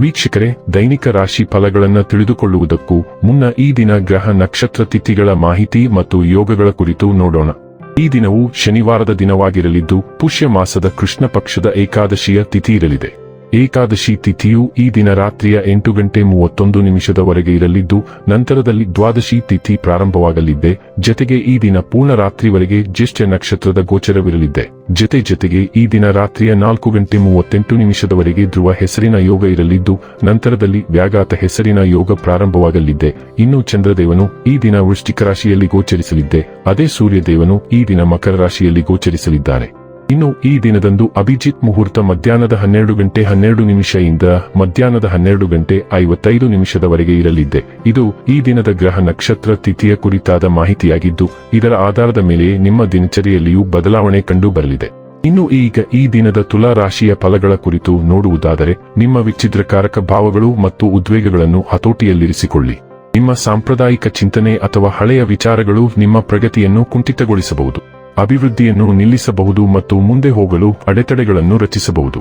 ವೀಕ್ಷಕರೇ, ದೈನಿಕ ರಾಶಿ ಫಲಗಳನ್ನು ತಿಳಿದುಕೊಳ್ಳುವುದಕ್ಕೂ ಮುನ್ನ ಈ ದಿನ ಗ್ರಹ ನಕ್ಷತ್ರ ತಿಥಿಗಳ ಮಾಹಿತಿ ಮತ್ತು ಯೋಗಗಳ ಕುರಿತು ನೋಡೋಣ. ಈ ದಿನವು ಶನಿವಾರದ ದಿನವಾಗಿರಲಿದ್ದು ಪುಷ್ಯ ಮಾಸದ ಕೃಷ್ಣ ಪಕ್ಷದ ಏಕಾದಶಿಯ ತಿಥಿ ಇರಲಿದೆ. ಏಕಾದಶಿ ತಿಥಿಯು ಈ ದಿನ ರಾತ್ರಿಯ ಎಂಟು ಗಂಟೆ ಮೂವತ್ತೊಂದು ನಿಮಿಷದವರೆಗೆ ಇರಲಿದ್ದು, ನಂತರದಲ್ಲಿ ದ್ವಾದಶಿ ತಿಥಿ ಪ್ರಾರಂಭವಾಗಲಿದೆ ಜತೆಗೆ ಈ ದಿನ ಪೂರ್ಣ ರಾತ್ರಿವರೆಗೆ ಜ್ಯೇಷ್ಠ ನಕ್ಷತ್ರದ ಗೋಚರವಿರಲಿದೆ ಜತೆ ಜತೆಗೆ ಈ ದಿನ ರಾತ್ರಿಯ ನಾಲ್ಕು ಗಂಟೆ ಮೂವತ್ತೆಂಟು ನಿಮಿಷದವರೆಗೆ ಧ್ರುವ ಹೆಸರಿನ ಯೋಗ ಇರಲಿದ್ದು, ನಂತರದಲ್ಲಿ ವ್ಯಾಘಾತ ಹೆಸರಿನ ಯೋಗ ಪ್ರಾರಂಭವಾಗಲಿದೆ ಇನ್ನು ಚಂದ್ರದೇವನು ಈ ದಿನ ವೃಷ್ಟಿಕ ರಾಶಿಯಲ್ಲಿ ಗೋಚರಿಸಲಿದ್ದೆ. ಅದೇ ಸೂರ್ಯದೇವನು ಈ ದಿನ ಮಕರ ರಾಶಿಯಲ್ಲಿ ಗೋಚರಿಸಲಿದ್ದಾನೆ ಇನ್ನು ಈ ದಿನದಂದು ಅಭಿಜಿತ್ ಮುಹೂರ್ತ ಮಧ್ಯಾಹ್ನದ ಹನ್ನೆರಡು ಗಂಟೆ ಹನ್ನೆರಡು ನಿಮಿಷದಿಂದ ಮಧ್ಯಾಹ್ನದ ಹನ್ನೆರಡು ಗಂಟೆ ಐವತ್ತೈದು ನಿಮಿಷದವರೆಗೆ ಇರಲಿದೆ. ಇದು ಈ ದಿನದ ಗ್ರಹ ನಕ್ಷತ್ರ ತಿಥಿಯ ಕುರಿತಾದ ಮಾಹಿತಿಯಾಗಿದ್ದು, ಇದರ ಆಧಾರದ ಮೇಲೆ ನಿಮ್ಮ ದಿನಚರಿಯಲ್ಲಿಯೂ ಬದಲಾವಣೆ ಕಂಡು ಬರಲಿದೆ ಇನ್ನು ಈಗ ಈ ದಿನದ ತುಲಾ ರಾಶಿಯ ಫಲಗಳ ಕುರಿತು ನೋಡುವುದಾದರೆ, ನಿಮ್ಮ ವಿಚ್ಛಿದ್ರಕಾರಕ ಭಾವಗಳು ಮತ್ತು ಉದ್ವೇಗಗಳನ್ನು ಹತೋಟಿಯಲ್ಲಿರಿಸಿಕೊಳ್ಳಿ. ನಿಮ್ಮ ಸಾಂಪ್ರದಾಯಿಕ ಚಿಂತನೆ ಅಥವಾ ಹಳೆಯ ವಿಚಾರಗಳು ನಿಮ್ಮ ಪ್ರಗತಿಯನ್ನು ಕುಂಠಿತಗೊಳಿಸಬಹುದು. ಅಭಿವೃದ್ಧಿಯನ್ನು ನಿಲ್ಲಿಸಬಹುದು ಮತ್ತು ಮುಂದೆ ಹೋಗಲು ಅಡೆತಡೆಗಳನ್ನು ರಚಿಸಬಹುದು.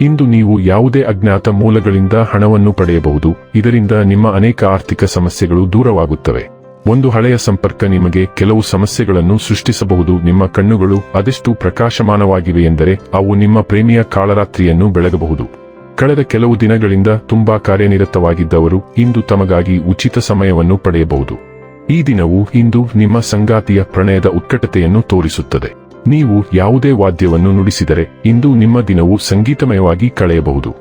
ಇಂದು ನೀವು ಯಾವುದೇ ಅಜ್ಞಾತ ಮೂಲಗಳಿಂದ ಹಣವನ್ನು ಪಡೆಯಬಹುದು. ಇದರಿಂದ ನಿಮ್ಮ ಅನೇಕ ಆರ್ಥಿಕ ಸಮಸ್ಯೆಗಳು ದೂರವಾಗುತ್ತವೆ. ಒಂದು ಹಳೆಯ ಸಂಪರ್ಕ ನಿಮಗೆ ಕೆಲವು ಸಮಸ್ಯೆಗಳನ್ನು ಸೃಷ್ಟಿಸಬಹುದು. ನಿಮ್ಮ ಕಣ್ಣುಗಳು ಅದೆಷ್ಟು ಪ್ರಕಾಶಮಾನವಾಗಿವೆ ಎಂದರೆ ಅವು ನಿಮ್ಮ ಪ್ರೇಮಿಯ ಕಾಳರಾತ್ರಿಯನ್ನು ಬೆಳಗಬಹುದು. ಕಳೆದ ಕೆಲವು ದಿನಗಳಿಂದ ತುಂಬಾ ಕಾರ್ಯನಿರತವಾಗಿದ್ದವರು ಇಂದು ತಮಗಾಗಿ ಉಚಿತ ಸಮಯವನ್ನು ಪಡೆಯಬಹುದು. ಈ ದಿನವು ಇಂದು ನಿಮ್ಮ ಸಂಗಾತಿಯ ಪ್ರಣಯದ ಉತ್ಕಟತೆಯನ್ನು ತೋರಿಸುತ್ತದೆ. ನೀವು ಯಾವುದೇ ವಾದ್ಯವನ್ನು ನುಡಿಸಿದರೆ ಇಂದು ನಿಮ್ಮ ದಿನವು ಸಂಗೀತಮಯವಾಗಿ ಕಳೆಯಬಹುದು.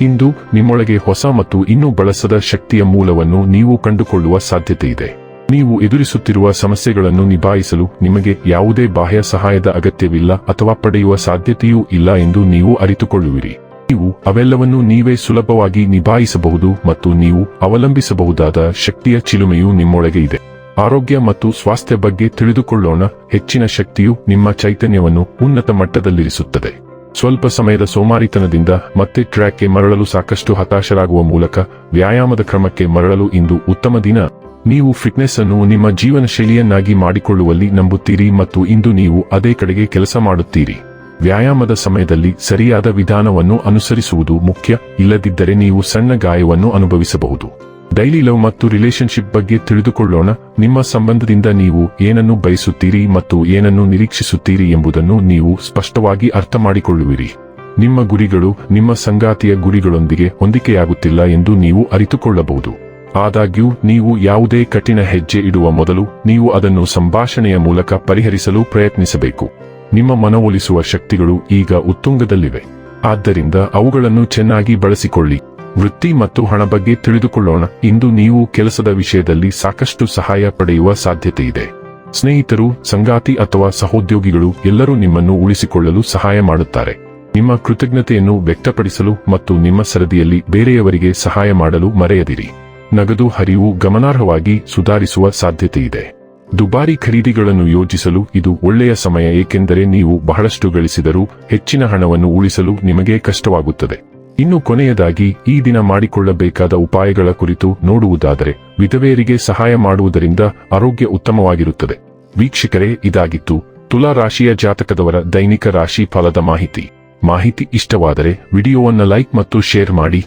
ಇಂದು ನಿಮ್ಮೊಳಗೆ ಹೊಸ ಮತ್ತು ಇನ್ನೂ ಬಳಸದ ಶಕ್ತಿಯ ಮೂಲವನ್ನು ನೀವು ಕಂಡುಕೊಳ್ಳುವ ಸಾಧ್ಯತೆಯಿದೆ. ನೀವು ಎದುರಿಸುತ್ತಿರುವ ಸಮಸ್ಯೆಗಳನ್ನು ನಿಭಾಯಿಸಲು ನಿಮಗೆ ಯಾವುದೇ ಬಾಹ್ಯ ಸಹಾಯದ ಅಗತ್ಯವಿಲ್ಲ ಅಥವಾ ಪಡೆಯುವ ಸಾಧ್ಯತೆಯೂ ಇಲ್ಲ ಎಂದು ನೀವು ಅರಿತುಕೊಳ್ಳುವಿರಿ. ನೀವು ಅವೆಲ್ಲವನ್ನೂ ನೀವೇ ಸುಲಭವಾಗಿ ನಿಭಾಯಿಸಬಹುದು ಮತ್ತು ನೀವು ಅವಲಂಬಿಸಬಹುದಾದ ಶಕ್ತಿಯ ಚಿಲುಮೆಯು ನಿಮ್ಮೊಳಗೆ ಇದೆ. ಆರೋಗ್ಯ ಮತ್ತು ಸ್ವಾಸ್ಥ್ಯ ಬಗ್ಗೆ ತಿಳಿದುಕೊಳ್ಳೋಣ, ಹೆಚ್ಚಿನ ಶಕ್ತಿಯು ನಿಮ್ಮ ಚೈತನ್ಯವನ್ನು ಉನ್ನತ ಮಟ್ಟದಲ್ಲಿರಿಸುತ್ತದೆ. ಸ್ವಲ್ಪ ಸಮಯದ ಸೋಮಾರಿತನದಿಂದ ಮತ್ತೆ ಟ್ರ್ಯಾಕ್ಗೆ ಮರಳಲು ಸಾಕಷ್ಟು ಹತಾಶರಾಗುವ ಮೂಲಕ ವ್ಯಾಯಾಮದ ಕ್ರಮಕ್ಕೆ ಮರಳಲು ಇಂದು ಉತ್ತಮ ದಿನ. ನೀವು ಫಿಟ್ನೆಸ್ ಅನ್ನು ನಿಮ್ಮ ಜೀವನ ಶೈಲಿಯನ್ನಾಗಿ ಮಾಡಿಕೊಳ್ಳುವಲ್ಲಿ ನಂಬುತ್ತೀರಿ ಮತ್ತು ಇಂದು ನೀವು ಅದೇ ಕಡೆಗೆ ಕೆಲಸ ಮಾಡುತ್ತೀರಿ. ವ್ಯಾಯಾಮದ ಸಮಯದಲ್ಲಿ ಸರಿಯಾದ ವಿಧಾನವನ್ನು ಅನುಸರಿಸುವುದು ಮುಖ್ಯ, ಇಲ್ಲದಿದ್ದರೆ ನೀವು ಸಣ್ಣ ಗಾಯವನ್ನು ಅನುಭವಿಸಬಹುದು. ಡೈಲಿ ಲವ್ ಮತ್ತು ರಿಲೇಶನ್ಶಿಪ್ ಬಗ್ಗೆ ತಿಳಿದುಕೊಳ್ಳೋಣ, ನಿಮ್ಮ ಸಂಬಂಧದಿಂದ ನೀವು ಏನನ್ನು ಬಯಸುತ್ತೀರಿ ಮತ್ತು ಏನನ್ನು ನಿರೀಕ್ಷಿಸುತ್ತೀರಿ ಎಂಬುದನ್ನು ನೀವು ಸ್ಪಷ್ಟವಾಗಿ ಅರ್ಥ ಮಾಡಿಕೊಳ್ಳುವಿರಿ ನಿಮ್ಮ ಗುರಿಗಳು, ನಿಮ್ಮ ಸಂಗಾತಿಯ ಗುರಿಗಳೊಂದಿಗೆ ಹೊಂದಿಕೆಯಾಗುತ್ತಿಲ್ಲ ಎಂದು ನೀವು ಅರಿತುಕೊಳ್ಳಬಹುದು. ಆದಾಗ್ಯೂ, ನೀವು ಯಾವುದೇ ಕಠಿಣ ಹೆಜ್ಜೆ ಇಡುವ ಮೊದಲು ನೀವು ಅದನ್ನು ಸಂಭಾಷಣೆಯ ಮೂಲಕ ಪರಿಹರಿಸಲು ಪ್ರಯತ್ನಿಸಬೇಕು. ನಿಮ್ಮ ಮನವೊಲಿಸುವ ಶಕ್ತಿಗಳು ಈಗ ಉತ್ತುಂಗದಲ್ಲಿವೆ. ಆದ್ದರಿಂದ ಅವುಗಳನ್ನು ಚೆನ್ನಾಗಿ ಬಳಸಿಕೊಳ್ಳಿ. ವೃತ್ತಿ ಮತ್ತು ಹಣ ಬಗ್ಗೆ ತಿಳಿದುಕೊಳ್ಳೋಣ. ಇಂದು ನೀವು ಕೆಲಸದ ವಿಷಯದಲ್ಲಿ ಸಾಕಷ್ಟು ಸಹಾಯ ಪಡೆಯುವ ಸಾಧ್ಯತೆ ಇದೆ ಸ್ನೇಹಿತರು, ಸಂಗಾತಿ ಅಥವಾ ಸಹೋದ್ಯೋಗಿಗಳು ಎಲ್ಲರೂ ನಿಮ್ಮನ್ನು ಉಳಿಸಿಕೊಳ್ಳಲು ಸಹಾಯ ಮಾಡುತ್ತಾರೆ. ನಿಮ್ಮ ಕೃತಜ್ಞತೆಯನ್ನು ವ್ಯಕ್ತಪಡಿಸಲು ಮತ್ತು ನಿಮ್ಮ ಸರದಿಯಲ್ಲಿ ಬೇರೆಯವರಿಗೆ ಸಹಾಯ ಮಾಡಲು ಮರೆಯದಿರಿ. ನಗದು ಹರಿವು ಗಮನಾರ್ಹವಾಗಿ ಸುಧಾರಿಸುವ ಸಾಧ್ಯತೆ ಇದೆ ದುಬಾರಿ ಖರೀದಿಗಳನ್ನು ಯೋಜಿಸಲು ಇದು ಒಳ್ಳೆಯ ಸಮಯ, ಏಕೆಂದರೆ ನೀವು ಬಹಳಷ್ಟು ಗಳಿಸಿದರೂ ಹೆಚ್ಚಿನ ಹಣವನ್ನು ಉಳಿಸಲು ನಿಮಗೆ ಕಷ್ಟವಾಗುತ್ತದೆ. ಇನ್ನು ಕೊನೆಯದಾಗಿ, ಈ ದಿನ ಮಾಡಿಕೊಳ್ಳಬೇಕಾದ ಉಪಾಯಗಳ ಕುರಿತು ನೋಡುವುದಾದರೆ, ವಿಧವೆಯರಿಗೆ ಸಹಾಯ ಮಾಡುವುದರಿಂದ ಆರೋಗ್ಯ ಉತ್ತಮವಾಗಿರುತ್ತದೆ. ವೀಕ್ಷಕರೇ, ಇದಾಗಿತ್ತು ತುಲಾ ರಾಶಿಯ ಜಾತಕದವರ ದೈನಿಕ ರಾಶಿ ಫಲದ ಮಾಹಿತಿ. ಮಾಹಿತಿ ಇಷ್ಟವಾದರೆ, ವಿಡಿಯೋವನ್ನು ಲೈಕ್ ಮತ್ತು ಶೇರ್ ಮಾಡಿ.